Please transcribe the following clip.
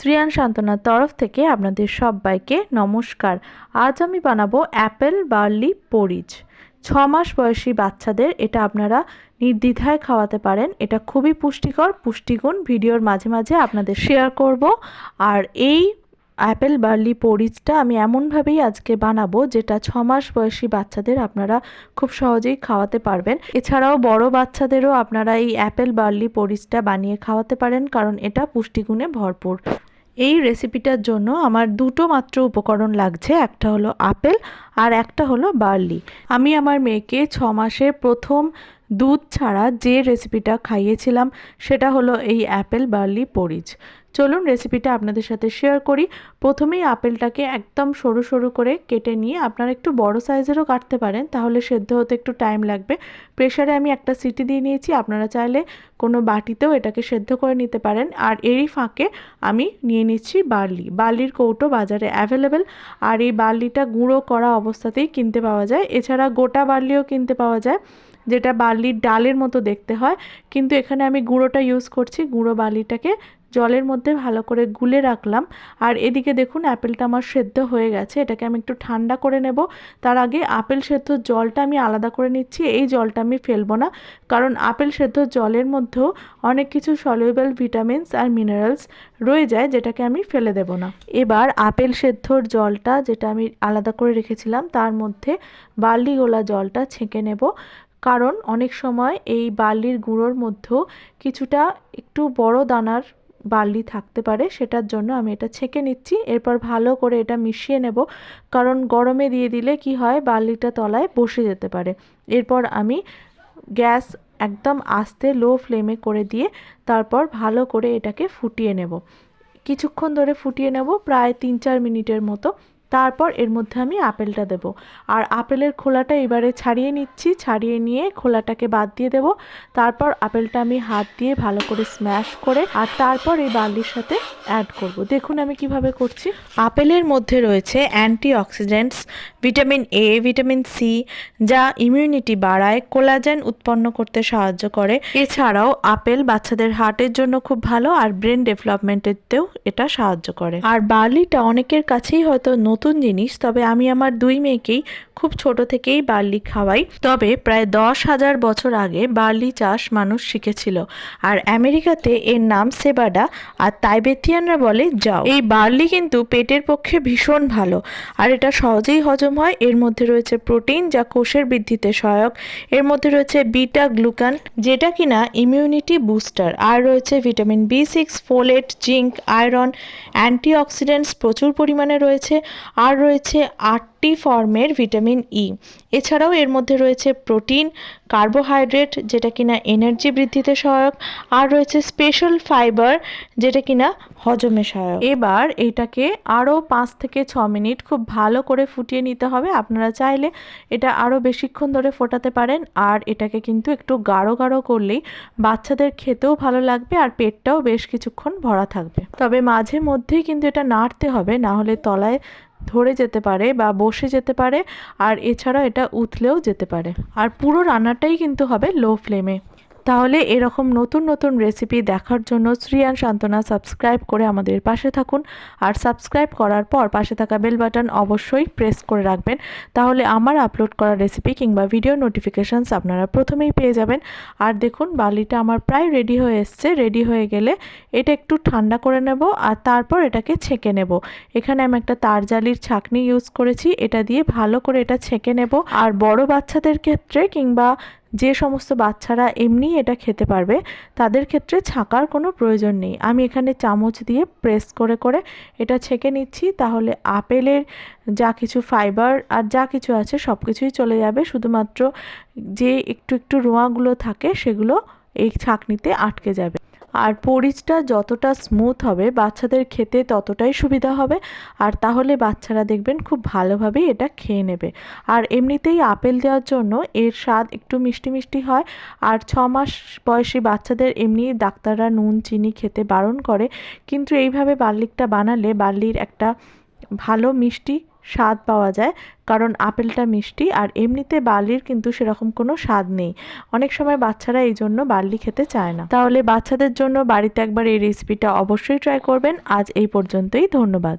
শ্রিয়ান সান্ত্বনার তরফ থেকে আপনাদের সবাইকে নমস্কার। আজ আমি বানাবো অ্যাপেল বার্লি পরিচ। ছ মাস বয়সী বাচ্চাদের এটা আপনারা নির্দ্বিধায় খাওয়াতে পারেন। এটা খুবই পুষ্টিকর, পুষ্টিগুণ। ভিডিওর মাঝে মাঝে আপনাদের শেয়ার করব। আর এই অ্যাপেল বার্লি পরিচটা আমি এমনভাবেই আজকে বানাবো যেটা ছ মাস বয়সী বাচ্চাদের আপনারা খুব সহজেই খাওয়াতে পারবেন। এছাড়াও বড় বাচ্চাদেরও আপনারা এই অ্যাপেল বার্লি পরিচটা বানিয়ে খাওয়াতে পারেন কারণ এটা পুষ্টিগুণে ভরপুর। এই রেসিপিটার জন্য আমার দুটো মাত্র উপকরণ লাগছে। একটা হলো আপেল আর একটা হলো বার্লি। আমি আমার মেয়েকে ছ মাসের প্রথম দুধ ছাড়া যে রেসিপিটা খাইয়েছিলাম, সেটা হলো এই অ্যাপেল বার্লি পরিচ চলুন রেসিপিটা আপনাদের সাথে শেয়ার করি। প্রথমেই আপেলটাকে একদম সরু সরু করে কেটে নিয়ে আপনারা একটু বড় সাইজেরও কাটতে পারেন, তাহলে সেদ্ধ হতে একটু টাইম লাগবে। প্রেশারে আমি একটা সিটি দিয়ে নিয়েছি, আপনারা চাইলে কোনো বাটিতেও এটাকে সেদ্ধ করে নিতে পারেন। আর এরই ফাঁকে আমি নিয়ে নিচ্ছি বার্লি। বার্লির কৌটো বাজারে অ্যাভেলেবেল আর এই বার্লিটা গুঁড়ো করা অবস্থাতেই কিনতে পাওয়া যায়। এছাড়া গোটা বার্লিও কিনতে পাওয়া যায়, যেটা বার্লির ডালের মতো দেখতে হয়। কিন্তু এখানে আমি গুঁড়োটা ইউজ করছি, গুঁড়ো বার্লিটাকে জলের মধ্যে ভালো করে গুলে রাখলাম। আর এদিকে দেখুন অ্যাপেলটা আমার সেদ্ধ হয়ে গেছে। এটাকে আমি একটু ঠান্ডা করে নেব। তার আগে আপেল সেদ্ধ জলটা আমি আলাদা করে নিচ্ছি। এই জলটা আমি ফেলব না। কারণ আপেল সেদ্ধ জলের মধ্যেও অনেক কিছু সলিউবেল ভিটামিনস আর মিনারেলস রয়ে যায়, যেটাকে আমি ফেলে দেব না। এবার আপেল সেদ্ধর জলটা যেটা আমি আলাদা করে রেখেছিলাম, তার মধ্যে বার্লি গোলা জলটা ছেঁকে নেব। কারণ অনেক সময় এই বার্লির গুঁড়োর মধ্যেও কিছুটা একটু বড় দানার বার্লি থাকতে পারে, সেটার জন্য আমি এটা ছেঁকে নিচ্ছি। এরপর ভালো করে এটা মিশিয়ে নেব, কারণ গরমে দিয়ে দিলে কি হয়, বার্লিটা তলায় বসে যেতে পারে। এরপর আমি গ্যাস একদম আস্তে লো ফ্লেমে করে দিয়ে তারপর ভালো করে এটাকে ফুটিয়ে নেব। কিছুক্ষণ ধরে ফুটিয়ে নেব, প্রায় তিন চার মিনিটের মতো। তারপর এর মধ্যে আমি আপেলটা দেব। আর আপেলের খোলাটা এবারে ছাড়িয়ে নিচ্ছি, ছাড়িয়ে নিয়ে খোলাটাকে বাদ দিয়ে দেব। তারপর আপেলটা আমি হাত দিয়ে ভালো করে স্ম্যাশ করে আর তারপর এই বার্লির সাথে অ্যাড করব। দেখুন আমি কীভাবে করছি। আপেলের মধ্যে রয়েছে antioxidants vitamin A vitamin C যা ইমিউনিটি বাড়ায় কোলাজেন উৎপন্ন করতে সাহায্য করে। এছাড়াও আপেল বাচ্চাদের হার্টের জন্য খুব ভালো আর ব্রেন ডেভেলপমেন্টেতেও এটা সাহায্য করে। আর বার্লিটা অনেকের কাছেই হয়তো নতুন জিনিস, তবে আমি আমার দুই মেয়েকেই খুব ছোট থেকেই বার্লি খাওয়াই। তবে প্রায় দশ হাজার বছর আগে বার্লি চাষ মানুষ শিখেছিল। আর আমেরিকাতে এর নাম সেবাডা, আর তাইবেতিয়ানরা বলে যাও এই বার্লি কিন্তু পেটের পক্ষে ভীষণ ভালো, আর এটা সহজেই হজম হয় এর মধ্যে রয়েছে প্রোটিন যা কোষের বৃদ্ধিতে সহায়ক। এর মধ্যে রয়েছে বিটা গ্লুকান, যেটা কিনা ইমিউনিটি বুস্টার আর রয়েছে vitamin B six folate zinc iron antioxidants প্রচুর পরিমাণে রয়েছে। আর রয়েছে আটটি ফর্মের ভিটামিন ই এছাড়াও এর মধ্যে রয়েছে প্রোটিন, কার্বোহাইড্রেট, যেটা কিনা এনার্জি বৃদ্ধিতে সহায়ক, আর রয়েছে স্পেশাল ফাইবার, যেটা কিনা হজমে সহায়ক। এবার এটাকে আরও পাঁচ থেকে ছ মিনিট খুব ভালো করে ফুটিয়ে নিতে হবে। আপনারা চাইলে এটা আরও বেশিক্ষণ ধরে ফোটাতে পারেন, আর এটাকে কিন্তু একটু গাঢ় গাঢ় করলেই বাচ্চাদের খেতেও ভালো লাগবে আর পেটটাও বেশ কিছুক্ষণ ভরা থাকবে। তবে মাঝে মধ্যেই কিন্তু এটা নাড়তে হবে, না হলে তলায় ধরে যেতে পারে বা বসে যেতে পারে, আর এছাড়া এটা উথলেও যেতে পারে। আর পুরো রান্নাটাই কিন্তু হবে লো ফ্লেমে তাহলে এরকম নতুন নতুন রেসিপি দেখার জন্য শ্রিয়ান সান্ত্বনা সাবস্ক্রাইব করে আমাদের পাশে থাকুন। আর সাবস্ক্রাইব করার পর পাশে থাকা বেল বাটন অবশ্যই প্রেস করে রাখবেন। তাহলে আমার আপলোড করা রেসিপি কিংবা ভিডিও নোটিফিকেশানস আপনারা প্রথমেই পেয়ে যাবেন। আর দেখুন, বালিটা আমার প্রায় রেডি হয়ে এসছে। রেডি হয়ে গেলে এটা একটু ঠান্ডা করে নেব আর তারপর এটাকে ছেঁকে নেব। এখানে আমি একটা তারজালির ছাকনি ইউজ করেছি। এটা দিয়ে ভালো করে এটা ছেঁকে নেব। আর বড় বাচ্চাদের ক্ষেত্রে কিংবা যে সমস্ত বাচ্চারা এমনি এটা খেতে পারবে, তাদের ক্ষেত্রে ছাঁকার কোনো প্রয়োজন নেই। আমি এখানে চামচ দিয়ে প্রেস করে করে এটা ছেঁকে নিচ্ছি, তাহলে আপেলের যা কিছু ফাইবার আর যা কিছু আছে সব কিছুই চলে যাবে। শুধুমাত্র যে একটু একটু রোঁয়াগুলো থাকে, সেগুলো এই ছাঁকনিতে আটকে যাবে। আর পরিচটা যতটা স্মুথ হবে, বাচ্চাদের খেতে ততটাই সুবিধা হবে। আর তাহলে বাচ্চারা দেখবেন খুব ভালোভাবেই এটা খেয়ে নেবে। আর এমনিতেই আপেল দেওয়ার জন্য এর স্বাদ একটু মিষ্টি মিষ্টি হয়। আর ছ মাস বয়সী বাচ্চাদের এমনি ডাক্তাররা নুন, চিনি খেতে বারণ করে। কিন্তু এইভাবে বার্লিকটা বানালে বার্লির একটা ভালো মিষ্টি স্বাদ পাওয়া যায়। কারণ আপেলটা মিষ্টি আর এমনিতে বার্লির কিন্তু সেরকম কোনো স্বাদ নেই। অনেক সময় বাচ্চারা এই জন্য বার্লি খেতে চায় না। তাহলে বাচ্চাদের জন্য বাড়িতে একবার এই রেসিপিটা অবশ্যই ট্রাই করবেন। আজ এই পর্যন্তই। ধন্যবাদ।